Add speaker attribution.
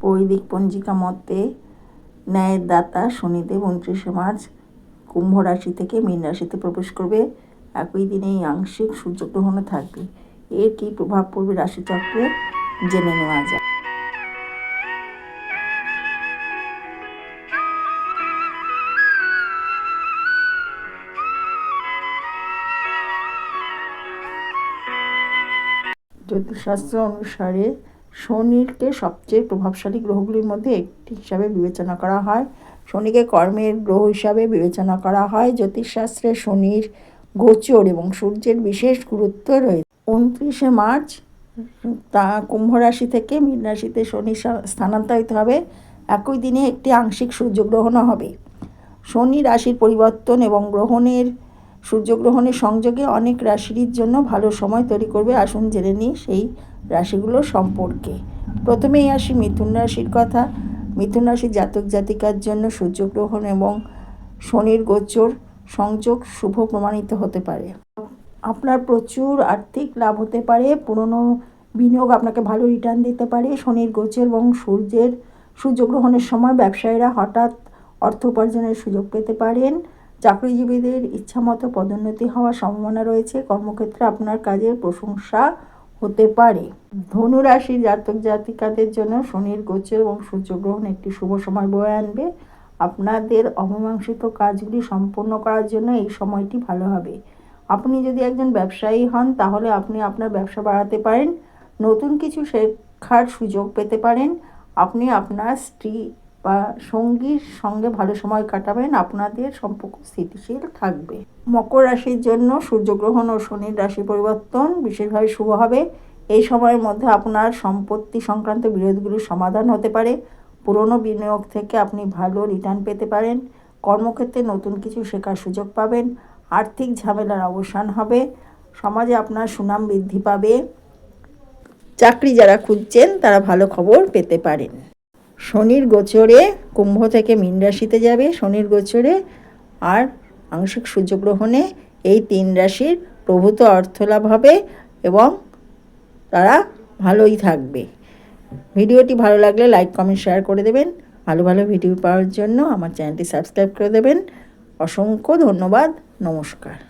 Speaker 1: বৈদিক পঞ্জিকা মতে ন্যায়ের দাতা শনিদেব উনত্রিশে মার্চ কুম্ভ রাশি থেকে মীন রাশিতে প্রবেশ করবে। একই দিনে এই আংশিক সূর্যগ্রহণও থাকবে। এর কী প্রভাব পড়বে রাশিচক্রে জেনে নেওয়া যায় জ্যোতিষশাস্ত্র অনুসারে শনিকে সবচেয়ে প্রভাবশালী গ্রহগুলির মধ্যে একটি হিসাবে বিবেচনা করা হয়। শনিকে কর্মের গ্রহ হিসাবে বিবেচনা করা হয়। জ্যোতিষশাস্ত্রে শনির গোচর এবং সূর্যের বিশেষ গুরুত্ব রয়েছে। উনত্রিশে মার্চ, তা কুম্ভ রাশি থেকে মীন রাশিতে শনি স্থানান্তরিত হবে। একই দিনে একটি আংশিক সূর্যগ্রহণও হবে। শনি রাশির পরিবর্তন এবং গ্রহণের, সূর্যগ্রহণের সংযোগে অনেক রাশির জন্য ভালো সময় তৈরি করবে। আসুন জেনে নিই, সেই রাশিগুলো সম্পর্কে। প্রথমেই আসি মিথুন রাশির কথা। মিথুন রাশির জাতক জাতিকার জন্য সূর্যগ্রহণ এবং শনির গোচর সংযোগ শুভ প্রমাণিত হতে পারে। আপনার প্রচুর আর্থিক লাভ হতে পারে, পুরনো বিনিয়োগ আপনাকে ভালো রিটার্ন দিতে পারে, শনির গোচর এবং সূর্যের সূর্যগ্রহণের সময় ব্যবসায়ীরা হঠাৎ অর্থ উপার্জনের সুযোগ পেতে পারেন। চাকরিজীবীদের ইচ্ছামতো পদোন্নতি হওয়ার সম্ভাবনা রয়েছে। কর্মক্ষেত্রে আপনার কাজের প্রশংসা হতে পারে। ধনু রাশির জাতক জাতিকাদের জন্য শনির গোচর এবং সূর্যগ্রহণ একটি শুভ সময় বয়ে আনবে। আপনাদের অমীমাংসিত কাজগুলি সম্পূর্ণ করার জন্য এই সময়টি ভালো হবে। আপনি যদি একজন ব্যবসায়ী হন, তাহলে আপনি আপনার ব্যবসা বাড়াতে পারেন, নতুন কিছু শেখার সুযোগ পেতে পারেন। আপনি আপনার স্ত্রী বা সঙ্গীর সঙ্গে ভালো সময় কাটাবেন, আপনাদের সম্পর্ক স্থিতিশীল থাকবে। মকর রাশির জন্য সূর্যগ্রহণ ও শনির রাশি পরিবর্তন বিশেষভাবে শুভ হবে। এই সময়ের মধ্যে আপনার সম্পত্তি সংক্রান্ত বিরোধগুলির সমাধান হতে পারে। পুরনো বিনিয়োগ থেকে আপনি ভালো রিটার্ন পেতে পারেন। কর্মক্ষেত্রে নতুন কিছু শেখার সুযোগ পাবেন। আর্থিক ঝামেলার অবসান হবে। সমাজে আপনার সুনাম বৃদ্ধি পাবে। চাকরি যারা খুঁজছেন তারা ভালো খবর পেতে পারেন। শনির গোচরে কুম্ভ থেকে মীন রাশিতে যাবে। শনির গোচরে আর আংশিক সূর্যগ্রহণে এই তিন রাশির প্রভূত অর্থলাভ হবে এবং তারা ভালোই থাকবে। ভিডিওটি ভালো লাগলে লাইক, কমেন্ট, শেয়ার করে দেবেন। ভালো ভালো ভিডিও পাওয়ার জন্য আমার চ্যানেলটি সাবস্ক্রাইব করে দেবেন। অসংখ্য ধন্যবাদ। নমস্কার।